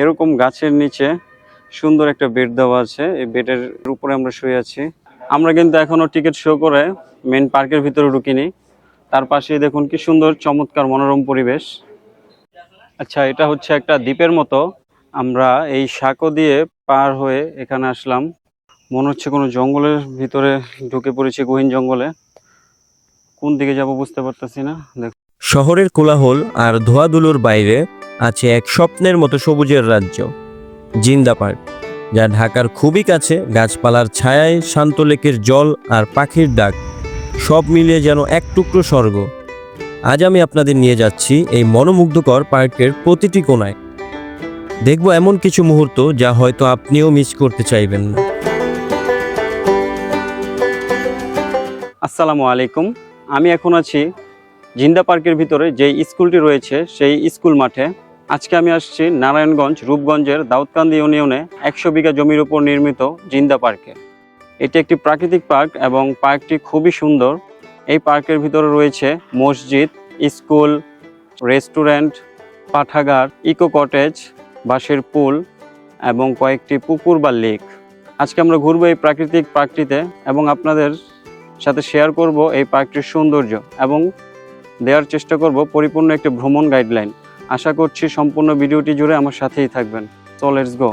এরকম গাছের নিচে সুন্দর একটা বেড দেওয়া আছে। এই বেডের উপরে আমরা শুয়ে আছি। আমরা কিন্তু এখনও টিকিট শো করে মেন পার্কের ভিতরে ঢুকিনি। তার পাশে দেখুন কি সুন্দর, চমৎকার মনোরম পরিবেশ। আচ্ছা এটা হচ্ছে একটা দ্বীপের মতো। আমরা এই সাঁকো দিয়ে পার হয়ে এখানে আসলাম। মনে হচ্ছে কোনো জঙ্গলের ভিতরে ঢুকে পড়েছি, গহীন জঙ্গলে। কোন দিকে যাব বুঝতে পারতেছি না। দেখ শহরের কোলাহল আর ধোয়াধুলোর বাইরে আছে এক স্বপ্নের মতো সবুজের রাজ্য, জিন্দা পার্ক, যা ঢাকার খুবই কাছে, গাছপালার ছায়ায়, শান্ত লেকের জল আর পাখির ডাক, সব মিলিয়ে যেন এক টুকরো স্বর্গ। আজ আমি আপনাদের নিয়ে যাচ্ছি এই মনোমুগ্ধকর পার্কের প্রতিটি কোণায়। দেখব এমন কিছু মুহূর্ত যা হয়তো আপনিও মিস করতে চাইবেন না। আসসালামু আলাইকুম। আমি এখন আছি জিন্দা পার্কের ভিতরে যে স্কুলটি রয়েছে, সেই স্কুল মাঠে। আজকে আমি আসছি নারায়ণগঞ্জ, রূপগঞ্জের দাউদকান্দি ইউনিয়নে একশো বিঘা জমির উপর নির্মিত জিন্দা পার্কে। এটি একটি প্রাকৃতিক পার্ক এবং পার্কটি খুবই সুন্দর। এই পার্কের ভিতরে রয়েছে মসজিদ, স্কুল, রেস্টুরেন্ট, পাঠাগার, ইকো কটেজ, বাঁশের পুল এবং কয়েকটি পুকুর বা লেক। আজকে আমরা ঘুরবো এই প্রাকৃতিক পার্কটিতে এবং আপনাদের সাথে শেয়ার করব এই পার্কটির সৌন্দর্য এবং দেওয়ার চেষ্টা করব পরিপূর্ণ একটি ভ্রমণ গাইডলাইন। আশা করছি সম্পূর্ণ ভিডিওটি জুড়ে আমার সাথেই থাকবেন। সো লেটস গো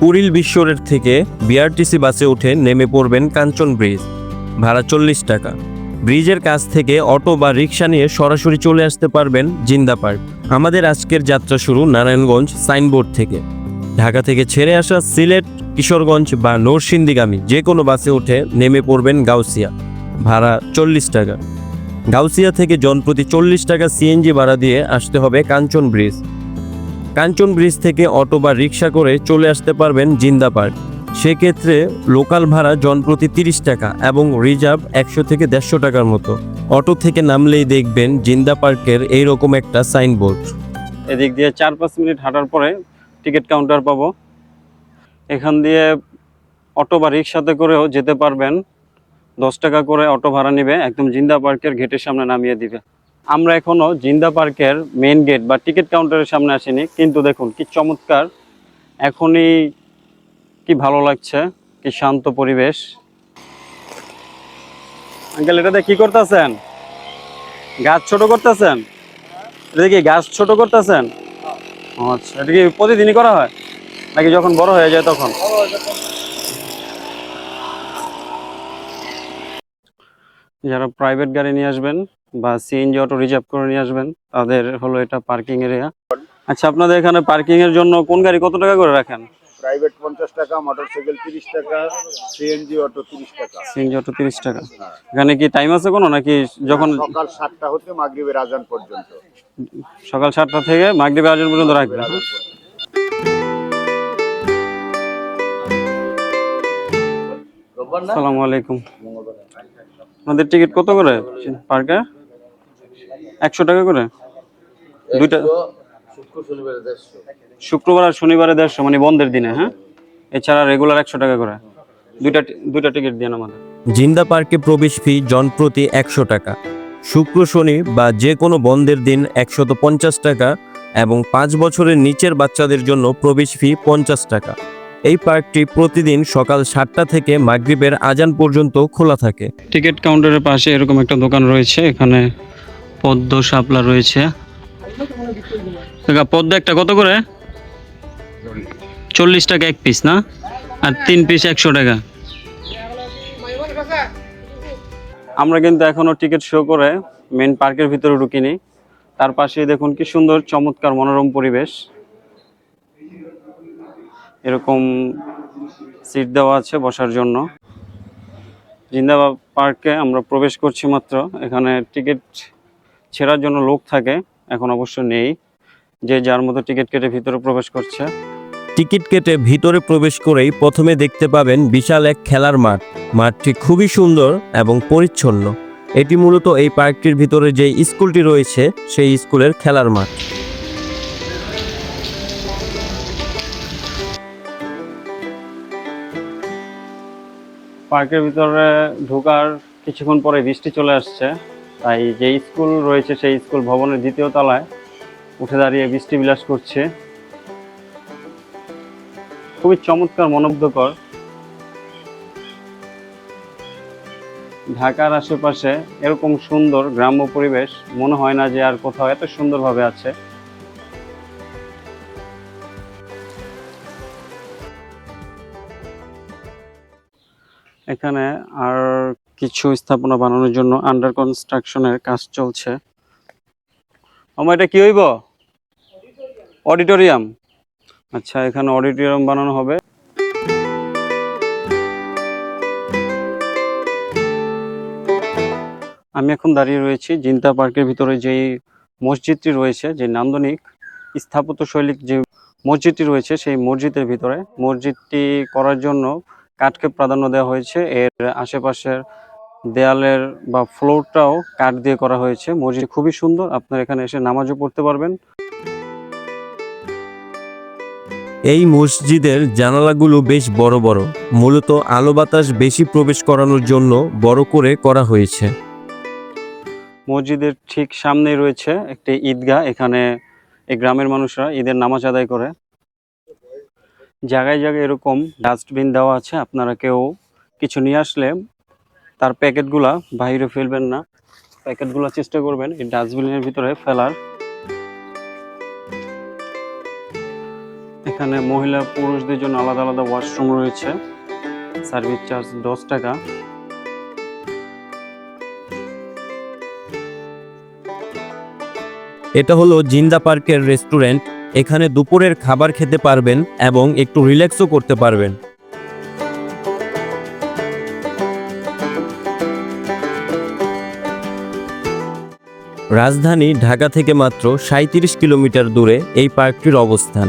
পুরিল বিশ্বরের থেকে বিআরটিসি বাসে উঠে নেমে পড়বেন কাঞ্চন ব্রিজ। ভাড়া চল্লিশ টাকা। ব্রিজের কাছ থেকে অটো বা রিক্সা নিয়ে সরাসরি চলে আসতে পারবেন জিন্দা পার্ক। আমাদের আজকের যাত্রা শুরু নারায়ণগঞ্জ সাইনবোর্ড থেকে। ঢাকা থেকে ছেড়ে আসা সিলেট, কিশোরগঞ্জ বা নরসিংদীগামী যে কোনো বাসে উঠে নেমে পড়বেন গাউসিয়া। ভাড়া চল্লিশ টাকা। গাউসিয়া থেকে জনপ্রতি চল্লিশ টাকা সিএনজি ভাড়া দিয়ে আসতে হবে কাঞ্চন ব্রিজ। কাঞ্চন ব্রিজ থেকে অটো বা রিক্সা করে চলে আসতে পারবেন জিন্দা পার্ক। সেক্ষেত্রে লোকাল ভাড়া জনপ্রতি তিরিশ টাকা এবং রিজার্ভ একশো থেকে দেড়শো টাকার মতো। অটো থেকে নামলেই দেখবেন জিন্দা পার্কের এইরকম একটা সাইনবোর্ড। এদিক দিয়ে চার পাঁচ মিনিট হাঁটার পরে টিকিট কাউন্টার পাবো। এখান দিয়ে অটো বা রিক্সাতে করেও যেতে পারবেন। দশ টাকা করে অটো ভাড়া নেবে, একদম জিন্দা পার্কের গেটের সামনে নামিয়ে দিবে। আমরা এখনও জিন্দা পার্কের মেইন গেট বা টিকিট কাউন্টারের সামনে আসিনি, কিন্তু দেখুন কি চমৎকার, এখনই কি ভালো লাগছে, কি শান্ত পরিবেশ। আঙ্কেল এটাতে কি করতেছেন? গাছ ছোট করতেছেন? এটা কি গাছ ছোট করতেছেন? আচ্ছা এটা কি প্রতিদিনই করা হয়? নাকি যখন বড় হয়ে যায় তখন? যারা প্রাইভেট গাড়ি নিয়ে আসবেন বা সিএনজি অটো রিজার্ভ করে নিয়ে আসবেন তাদের হলো এটা পার্কিং এরিয়া আচ্ছা আপনাদের এখানে পার্কিং এর জন্য কোন গাড়ি কত টাকা করে রাখেন? প্রাইভেট পঞ্চাশ টাকা মোটরসাইকেল তিরিশ টাকা সিএনজি অটো তিরিশ টাকা। সিএনজি অটো তিরিশ টাকা। এখানে কি টাইম আছে কোনো? নাকি যখন সকাল সাতটা হতে মাগরিবের আজান পর্যন্ত। সকাল সাতটা থেকে মাগরিব আয়োজন পর্যন্ত রাখবেন হ্যাঁ? আসসালামু আলাইকুম। আপনাদের টিকিট কত করে? পার্কে একশো টাকা করে? দুইটা শুক্রবার আর শনিবারে দেড়শো মানে বন্ধের দিনে হ্যাঁ? এছাড়া রেগুলার একশো টাকা করে। দুইটা দুইটা টিকিট দিন আমাদের জিন্দা পার্কে প্রবেশ ফি জনপ্রতি একশো টাকা। শুক্র শনি বা যে কোনো বন্ধের দিন একশত পঞ্চাশ টাকা এবং পাঁচ বছরের নিচের বাচ্চাদের জন্য প্রবেশ ফি পঞ্চাশ টাকা। এই পার্কটি প্রতিদিন সকাল সাতটা থেকে মাগরিবের আজান পর্যন্ত খোলা থাকে। টিকিট কাউন্টারের পাশে এরকম একটা দোকান রয়েছে, এখানে পদ্ম শাপলা রয়েছে। পদ্ম একটা কত করে? চল্লিশ টাকা এক পিস না? আর তিন পিস একশো টাকা। আমরা কিন্তু এখনও টিকিট শো করে মেন পার্কের ভিতরে ঢুকিনি। তার পাশেই দেখুন কি সুন্দর, চমৎকার মনোরম পরিবেশ। এরকম সিট দেওয়া আছে বসার জন্য। জিন্দাবাদ পার্কে আমরা প্রবেশ করছি মাত্র। এখানে টিকিট ছেঁড়ার জন্য লোক থাকে, এখন অবশ্য নেই। যে যার মতো টিকিট কেটে ভিতরে প্রবেশ করছে। টিকিট কেটে ভিতরে প্রবেশ করেই প্রথমে দেখতে পাবেন বিশাল এক খেলার মাঠ। মাঠটি খুবই সুন্দর এবং পরিচ্ছন্ন। এটি মূলত এই পার্কটির ভিতরে যে স্কুলটি রয়েছে, সেই স্কুলের খেলার মাঠ। পার্কের ভিতরে ঢোকার কিছুক্ষণ পরে বৃষ্টি চলে আসছে। তাই যে স্কুল রয়েছে সেই স্কুল ভবনের দ্বিতীয় তলায় উঠে দাঁড়িয়ে বৃষ্টি বিলাস করছে। খুবই চমৎকার, মনোমুগ্ধকর। ঢাকার আশেপাশে এরকম সুন্দর গ্রাম্য পরিবেশ মনে হয় না যে আর কোথাও এত সুন্দরভাবে আছে। এখানে আর কিছু স্থাপনা বানানোর জন্য আন্ডার কনস্ট্রাকশনের কাজ চলছে। আমার এটা কি হইব? অডিটোরিয়াম আচ্ছা এখানে অডিটোরিয়াম বানানো হবে। আমি এখন দাঁড়িয়ে রয়েছি জিন্তা পার্কের ভিতরে যেই মসজিদটি রয়েছে, যে নান্দনিক স্থাপত্য শৈলিক যে মসজিদটি রয়েছে, সেই মসজিদের ভিতরে। মসজিদটি করার জন্য কাঠকে প্রাধান্য দেওয়া হয়েছে। এর আশেপাশের দেয়ালের বা ফ্লোরটাও কাঠ দিয়ে করা হয়েছে। মসজিদ খুবই সুন্দর। আপনারা এখানে এসে নামাজও পড়তে পারবেন। এই মসজিদের জানালাগুলো বেশ বড় বড়। মূলত আলো বাতাস বেশি প্রবেশ করানোর জন্য বড় করে করা হয়েছে। মসজিদের ঠিক সামনে রয়েছে একটি ঈদগাহ। এখানে এই গ্রামের মানুষরা ঈদের নামাজ আদায় করে। জায়গায় জায়গায় এরকম ডাস্টবিন দেওয়া আছে, আপনারা কেউ কিছু নিয়ে আসলে তার প্যাকেটগুলা বাইরে ফেলবেন না। প্যাকেটগুলো চেষ্টা করবেন এই ডাস্টবিনের ভিতরে ফেলার। এখানে মহিলা পুরুষদের জন্য আলাদা আলাদা ওয়াশরুম রয়েছে, সার্ভিস চার্জ দশ টাকা। এটা হলো জিন্দা পার্কের রেস্টুরেন্ট। এখানে দুপুরের খাবার খেতে পারবেন এবং একটু রিল্যাক্সও করতে পারবেন। রাজধানী ঢাকা থেকে মাত্র সাঁত্রিশ কিলোমিটার দূরে এই পার্কটির অবস্থান।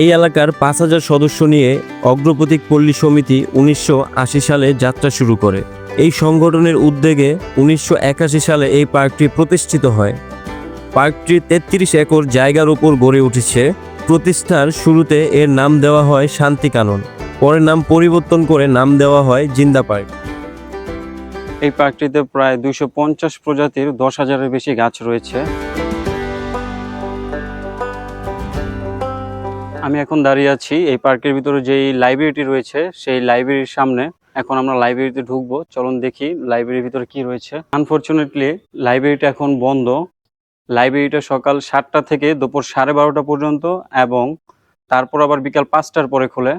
এই এলাকার পাঁচ হাজার সদস্য নিয়ে অগ্রপ্রতীক পল্লী সমিতি উনিশশো আশি সালে যাত্রা শুরু করে। এই সংগঠনের উদ্যোগে উনিশশো একাশি সালে এই পার্কটি প্রতিষ্ঠিত হয়। পার্কটি তেত্রিশ একর জায়গার উপর গড়ে উঠেছে। প্রতিষ্ঠার শুরুতে এর নাম দেওয়া হয় শান্তি কানন পরে নাম পরিবর্তন করে নাম দেওয়া হয় জিন্দা পার্ক। এই পার্কটিতে প্রায় দুইশো পঞ্চাশ প্রজাতির দশ হাজারের বেশি গাছ রয়েছে। আমি এখন দাঁড়িয়ে আছি এই পার্কের ভিতরে যেই লাইব্রেরিটি রয়েছে, সেই লাইব্রেরির সামনে। এখন আমরা লাইব্রেরিতে ঢুকবো। চলুন দেখি লাইব্রেরির ভিতরে কি রয়েছে। আনফরচুনেটলি লাইব্রেরিটা এখন বন্ধ। লাইব্রেরিটা সকাল সাতটা থেকে দুপুর সাড়ে বারোটা পর্যন্ত এবং তারপর আবার বিকাল পাঁচটার পরে খোলে।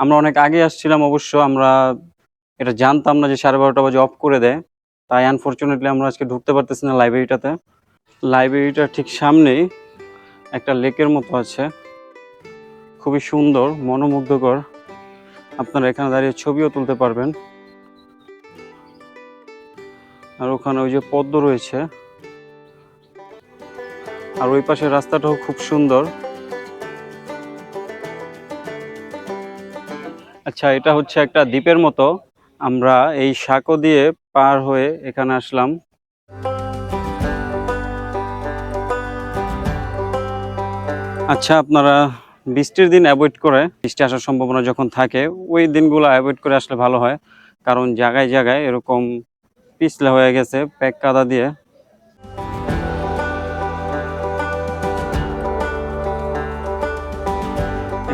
আমরা অনেক আগে আসছিলাম অবশ্য, আমরা এটা জানতাম না যে সাড়ে বারোটা বাজে অফ করে দেয়। তাই আনফরচুনেটলি আমরা আজকে ঢুকতে পারতেছি না লাইব্রেরিটাতে। লাইব্রেরিটার ঠিক সামনেই একটা লেকের মতো আছে। খুবই সুন্দর, মনোমুগ্ধকর। আপনারা এখানে দাঁড়িয়ে ছবিও তুলতে পারবেন। আর ওখানে ওই যে পদ্ম রয়েছে আর ওই পাশের রাস্তাটাও খুব সুন্দর। আচ্ছা এটা হচ্ছে একটা দ্বীপের মতো। আমরা এই সাঁকো দিয়ে পার হয়ে এখানে আসলাম। আচ্ছা আপনারা বৃষ্টির দিন অ্যাভয়েড করে, বৃষ্টি আসার সম্ভাবনা যখন থাকে, ওই দিনগুলো অ্যাভয়েড করে আসলে ভালো হয়। কারণ জায়গায় জায়গায় এরকম পিছলা হয়ে গেছে, প্যাক কাদা দিয়ে।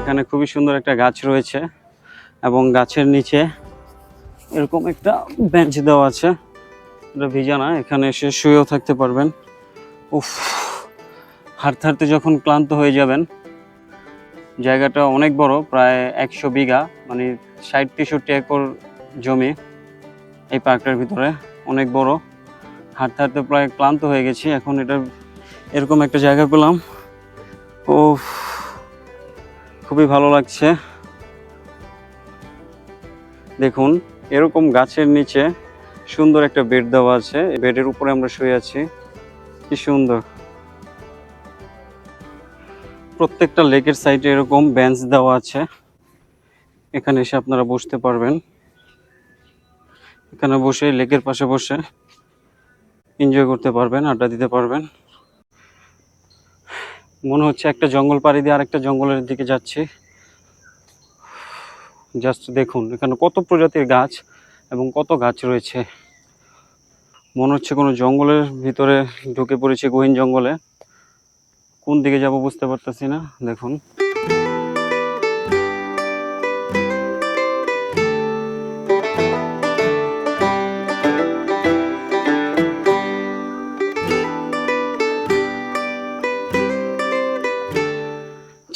এখানে খুবই সুন্দর একটা গাছ রয়েছে এবং গাছের নিচে এরকম একটা বেঞ্চ দেওয়া আছে। এটা ভিজা না, এখানে এসে শুয়েও থাকতে পারবেন। উফ, হাঁটতে হাঁটতে যখন ক্লান্ত হয়ে যাবেন, জায়গাটা অনেক বড়, প্রায় একশো বিঘা মানে ষাট তেষট্টি একর জমি এই পার্কটার ভিতরে, অনেক বড়। হাঁটতে হাঁটতে প্রায় ক্লান্ত হয়ে গেছি, এখন এটা এরকম একটা জায়গা পেলাম। ও খুবই ভালো লাগছে। দেখুন, এরকম গাছের নিচে সুন্দর একটা বেড দেওয়া আছে। বেডের উপরে আমরা শুয়ে আছি। কি সুন্দর। প্রত্যেকটা লেকের সাইডে এরকম বেঞ্চ দেওয়া আছে। এখানে এসে আপনারা বসতে পারবেন। এখানে বসে লেকের পাশে বসে এনজয় করতে পারবেন, আড্ডা দিতে পারবেন। মনে হচ্ছে একটা জঙ্গল পাড়ি দিয়ে আরেকটা জঙ্গলের দিকে যাচ্ছে। জাস্ট দেখুন, এখানে কত প্রজাতির গাছ এবং কত গাছ রয়েছে। মনে হচ্ছে কোনো জঙ্গলের ভিতরে ঢুকে পড়েছে গহীন জঙ্গলে। কোন দিকে যাব বুঝতে পারতেছি না, দেখুন।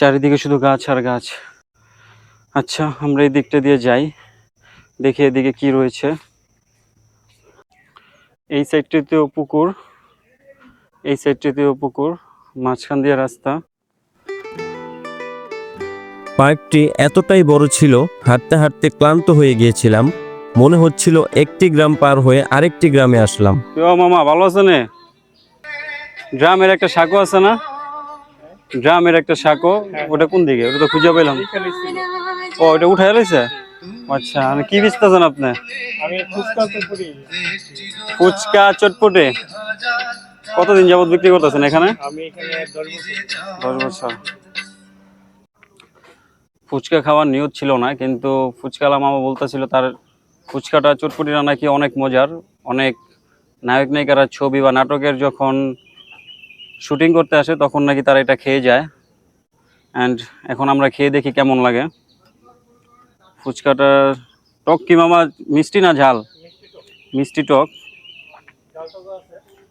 চারিদিকে শুধু গাছ আর গাছ। আচ্ছা আমরা এই দিকটা দিয়ে যাই। দেখি এদিকে কি রয়েছে। এই সাইডটিতেও পুকুর। এই সাইডটিতেও পুকুর। মাঝখান দিয়ে রাস্তা। পার্কটি এতটাই বড় ছিল হাঁটতে হাঁটতে ক্লান্ত হয়ে গিয়েছিলাম। মনে হচ্ছিল একটি গ্রাম পার হয়ে আরেকটি গ্রামে আসলাম। মামা ভালো আছে নে ড্রামের একটা সাঁকো আছে না? ড্রামের একটা সাঁকো ওটা কোন দিকে? ওটা তো খুঁজে পেলাম। ও ওটা উঠে এলাইছে আচ্ছা মানে কি বেচতেছেন আপনি? আমি ফুচকা চটপটে। কতদিন যাবত বিক্রি করতেছেন এখানে? আমি এখানে দশ বছর। ফুচকা খাওয়ার নিয়ত ছিল না কিন্তু ফুচকালা মামা বলতেছিল তার ফুচকাটা চটপটিরা নাকি অনেক মজার অনেক নায়ক নায়িকারা ছবি বা নাটকের যখন শুটিং করতে আসে, তখন নাকি তারা এটা খেয়ে যায়। অ্যান্ড এখন আমরা খেয়ে দেখি কেমন লাগে। ফুচকাটা টক কি মামা? মিষ্টি না ঝাল? মিষ্টি টক।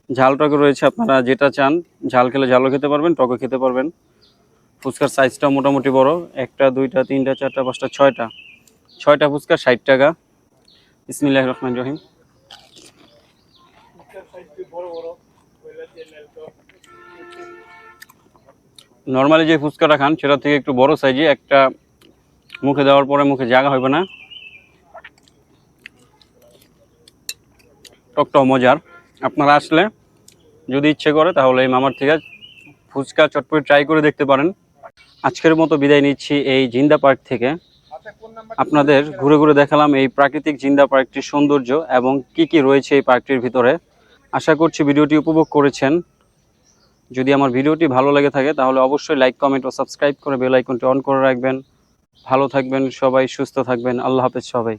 ঝাল টক রয়েছে আপনারা যেটা চান। ঝাল খেলে ঝালও খেতে পারবেন, টকও খেতে পারবেন। ফুচকার সাইজটা মোটামুটি বড়। একটা, দুইটা, তিনটা, চারটা, পাঁচটা, ছয়টা। ছয়টা ফুচকা, ষাট টাকা। ইসমিল্লাহ রহমান রহিম। নর্মালি যে ফুচকাটা খান, সেটা থেকে একটু বড় সাইজে একটা মুখে দেওয়ার পরে মুখে জায়গা হবে না। টকটাও মজার। আপনারা আসলে যদি ইচ্ছে করে, তাহলে এই মামার থেকে ফুচকা চটপটি ট্রাই করে দেখতে পারেন। আজকের মতো বিদায় নিচ্ছি এই জিন্দা পার্ক থেকে। আপনাদের ঘুরে ঘুরে দেখালাম এই প্রাকৃতিক জিন্দা পার্কটির সৌন্দর্য এবং কি কি রয়েছে এই পার্কটির ভিতরে। আশা করছি ভিডিওটি উপভোগ করেছেন। যদি আমার ভিডিওটি ভালো লেগে থাকে, তাহলে অবশ্যই লাইক কমেন্ট ও সাবস্ক্রাইব করে বেল আইকনটি অন করে রাখবেন। ভালো থাকবেন সবাই, সুস্থ থাকবেন। আল্লাহ হাফেজ সবাই